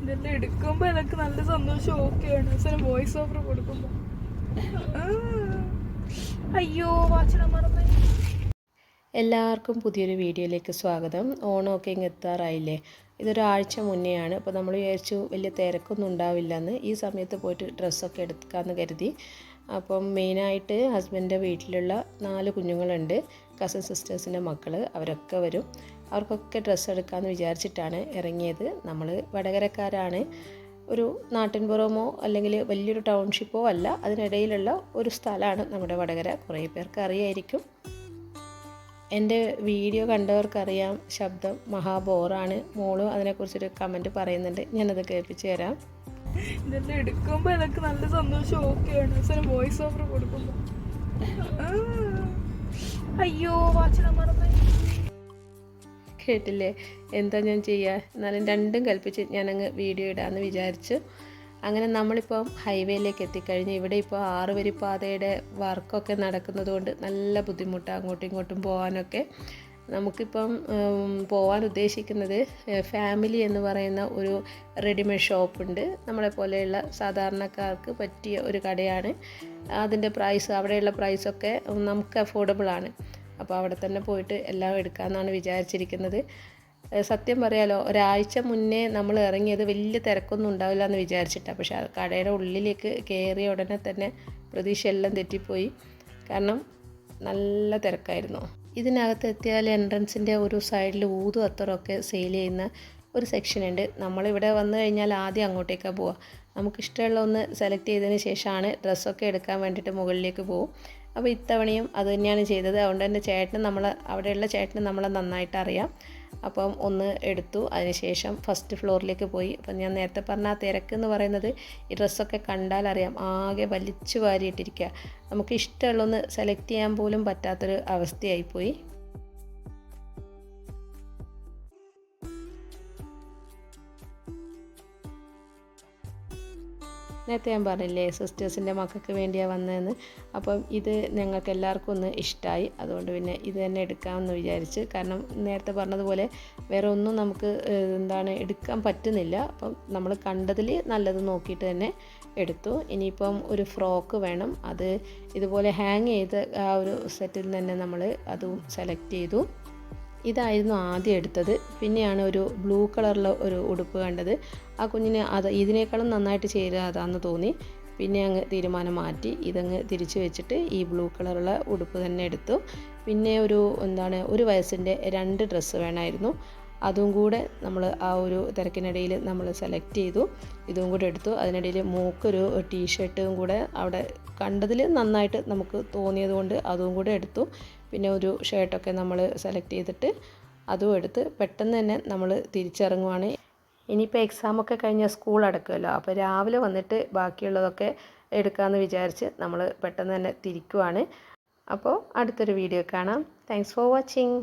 ഇതെല്ലാം എടുക്കുമ്പോ എനിക്ക് നല്ല സന്തോഷം ഓക്കെയാണ് അവസാനം വോയിസ് ഓവർ കൊടുക്കുമ്പോ. അയ്യോ വാച്ചിടാൻ മറന്നു. എല്ലാവർക്കും പുതിയൊരു വീഡിയോയിലേക്ക് സ്വാഗതം. ഓണമൊക്കെ ഇങ്ങ് എത്താറായില്ലേ? ഇതൊരാഴ്ച മുന്നെയാണ്. അപ്പോൾ നമ്മൾ വിചാരിച്ചു വലിയ തിരക്കൊന്നും ഉണ്ടാവില്ലെന്ന്. ഈ സമയത്ത് പോയിട്ട് ഡ്രസ്സൊക്കെ എടുക്കാമെന്ന് കരുതി. അപ്പം മെയിനായിട്ട് ഹസ്ബൻഡിന്റെ വീട്ടിലുള്ള നാല് കുഞ്ഞുങ്ങളുണ്ട്. കസൻ സിസ്റ്റേഴ്സിന്റെ മക്കൾ അവരൊക്കെ വരും. അവർക്കൊക്കെ ഡ്രസ്സ് എടുക്കാമെന്ന് വിചാരിച്ചിട്ടാണ് ഇറങ്ങിയത്. നമ്മൾ വടകരക്കാരാണ്. ഒരു നാട്ടിൻപുറമോ അല്ലെങ്കിൽ വലിയൊരു ടൗൺഷിപ്പോ അല്ല അതിനിടയിലുള്ള ഒരു സ്ഥലമാണ് നമ്മുടെ വടകര. കുറേ പേർക്ക് അറിയായിരിക്കും. എന്റെ വീഡിയോ കണ്ടവർക്കറിയാം ശബ്ദം മഹാബോറാണ്. മോളും അതിനെക്കുറിച്ചൊരു കമന്റ് പറയുന്നുണ്ട്. ഞാനത് കേൾപ്പിച്ച് തരാം. ഇതെല്ലാം എടുക്കുമ്പോ എനിക്ക് നല്ല സന്തോഷം ഓക്കെയാണ് അവസാനം വോയിസ് ഓവർ കൊടുക്കുമ്പോ. അയ്യോ വാച്ചിടാൻ മറന്നു. കേട്ടില്ലേ? എന്താ ഞാൻ ചെയ്യുക എന്നാലും രണ്ടും കൽപ്പിച്ച് ഞാനങ്ങ് വീഡിയോ ഇടാമെന്ന് വിചാരിച്ചു. അങ്ങനെ നമ്മളിപ്പോൾ ഹൈവേയിലേക്ക് എത്തിക്കഴിഞ്ഞ് ഇവിടെ ഇപ്പോൾ ആറുവരി പാതയുടെ വർക്കൊക്കെ നടക്കുന്നത് കൊണ്ട് നല്ല ബുദ്ധിമുട്ടാണ് അങ്ങോട്ടും ഇങ്ങോട്ടും പോകാനൊക്കെ. നമുക്കിപ്പം പോകാൻ ഉദ്ദേശിക്കുന്നത് ഫാമിലി എന്ന് പറയുന്ന ഒരു റെഡിമെയ്ഡ് ഷോപ്പുണ്ട് നമ്മളെ പോലെയുള്ള സാധാരണക്കാർക്ക് പറ്റിയ ഒരു കടയാണ്. അതിന്റെ പ്രൈസ് അവിടെയുള്ള പ്രൈസൊക്കെ നമുക്ക് അഫോർഡബിൾ ആണ്. അപ്പോൾ അവിടെ തന്നെ പോയിട്ട് എല്ലാം എടുക്കാമെന്നാണ് വിചാരിച്ചിരിക്കുന്നത്. സത്യം പറയാലോ ഒരാഴ്ച മുന്നേ നമ്മൾ ഇറങ്ങിയത് വലിയ തിരക്കൊന്നും ഉണ്ടാവില്ല എന്ന് വിചാരിച്ചിട്ടാണ് പക്ഷേ കടയുടെ ഉള്ളിലേക്ക് കയറിയ ഉടനെ തന്നെ പ്രതീക്ഷ എല്ലാം തെറ്റിപ്പോയി. കാരണം നല്ല തിരക്കായിരുന്നു. ഇതിനകത്ത് എത്തിയാൽ എൻട്രൻസിന്റെ ഒരു സൈഡിൽ ഊതു അത്തറൊക്കെ സെയിൽ ചെയ്യുന്ന ഒരു സെക്ഷൻ ഉണ്ട്. നമ്മളിവിടെ വന്നു കഴിഞ്ഞാൽ ആദ്യം അങ്ങോട്ടേക്കാണ് പോവുക. നമുക്കിഷ്ടമുള്ള ഒന്ന് സെലക്ട് ചെയ്തതിന് ശേഷമാണ് ഡ്രസ്സൊക്കെ എടുക്കാൻ വേണ്ടിയിട്ട് മുകളിലേക്ക് പോകും അപ്പോൾ ഇത്തവണയും അത് തന്നെയാണ് ചെയ്തത്. അതുകൊണ്ട് തന്നെ ചേട്ടന് നമ്മൾ അവിടെയുള്ള ചേട്ടന് നമ്മളെ നന്നായിട്ട് അറിയാം. അപ്പം ഒന്ന് എടുത്തു. അതിനുശേഷം ഫസ്റ്റ് ഫ്ലോറിലേക്ക് പോയി. അപ്പം ഞാൻ നേരത്തെ പറഞ്ഞ ആ തിരക്ക് എന്ന് പറയുന്നത് ഈ ഡ്രസ്സൊക്കെ കണ്ടാൽ അറിയാം. ആകെ വലിച്ചു വാരിയിട്ടിരിക്കുക. നമുക്ക് ഇഷ്ടമുള്ളൊന്ന് സെലക്ട് ചെയ്യാൻ പോലും പറ്റാത്തൊരു അവസ്ഥയായിപ്പോയി. നേരത്തെ ഞാൻ പറഞ്ഞില്ലേ സിസ്റ്റേഴ്സിന്റെ മക്കൾക്ക് വേണ്ടിയാണ് വന്നതെന്ന്. അപ്പം ഇത് ഞങ്ങൾക്ക് എല്ലാവർക്കും ഒന്ന് ഇഷ്ടമായി അതുകൊണ്ട് പിന്നെ ഇത് തന്നെ എടുക്കാമെന്ന് വിചാരിച്ച്. കാരണം നേരത്തെ പറഞ്ഞതുപോലെ വേറെ ഒന്നും നമുക്ക് എന്താണ് എടുക്കാൻ പറ്റുന്നില്ല. അപ്പം നമ്മൾ കണ്ടതിൽ നല്ലത് നോക്കിയിട്ട് തന്നെ എടുത്തു. ഇനിയിപ്പം ഒരു ഫ്രോക്ക് വേണം. അത് ഇതുപോലെ ഹാങ് ചെയ്ത് ആ ഒരു സെറ്റിൽ തന്നെ നമ്മൾ അതും സെലക്ട് ചെയ്തു. ഇതായിരുന്നു ആദ്യം എടുത്തത്. പിന്നെയാണ് ഒരു ബ്ലൂ കളറിലെ ഒരു ഉടുപ്പ് കണ്ടത്. ആ കുഞ്ഞിന് അത് ഇതിനേക്കാളും നന്നായിട്ട് ചേരുക തോന്നി. പിന്നെ അങ്ങ് തീരുമാനം മാറ്റി. ഇതങ്ങ് തിരിച്ചു വെച്ചിട്ട് ഈ ബ്ലൂ കളറുള്ള ഉടുപ്പ് തന്നെ എടുത്തു. പിന്നെ ഒരു എന്താണ് ഒരു വയസ്സിന്റെ രണ്ട് ഡ്രസ്സ് വേണമായിരുന്നു. അതും കൂടെ നമ്മൾ ആ ഒരു തിരക്കിനിടയിൽ നമ്മൾ സെലക്ട് ചെയ്തു. ഇതും കൂടെ എടുത്തു. അതിനിടയിൽ മൂക്കൊരു ടീഷർട്ടും കൂടെ അവിടെ കണ്ടതിൽ നന്നായിട്ട് നമുക്ക് തോന്നിയത് കൊണ്ട് അതും കൂടെ എടുത്തു. പിന്നെ ഒരു ഷർട്ടൊക്കെ നമ്മൾ സെലക്ട് ചെയ്തിട്ട് അതും എടുത്ത് പെട്ടെന്ന് തന്നെ നമ്മൾ തിരിച്ചിറങ്ങുവാണ്. ഇനിയിപ്പോൾ എക്സാമൊക്കെ കഴിഞ്ഞാൽ സ്കൂൾ അടക്കുമല്ലോ അപ്പോൾ രാവിലെ വന്നിട്ട് ബാക്കിയുള്ളതൊക്കെ എടുക്കാമെന്ന് വിചാരിച്ച് നമ്മൾ പെട്ടെന്ന് തന്നെ തിരിക്കുവാണ്. അപ്പോൾ അടുത്തൊരു വീഡിയോ കാണാം. Thanks for watching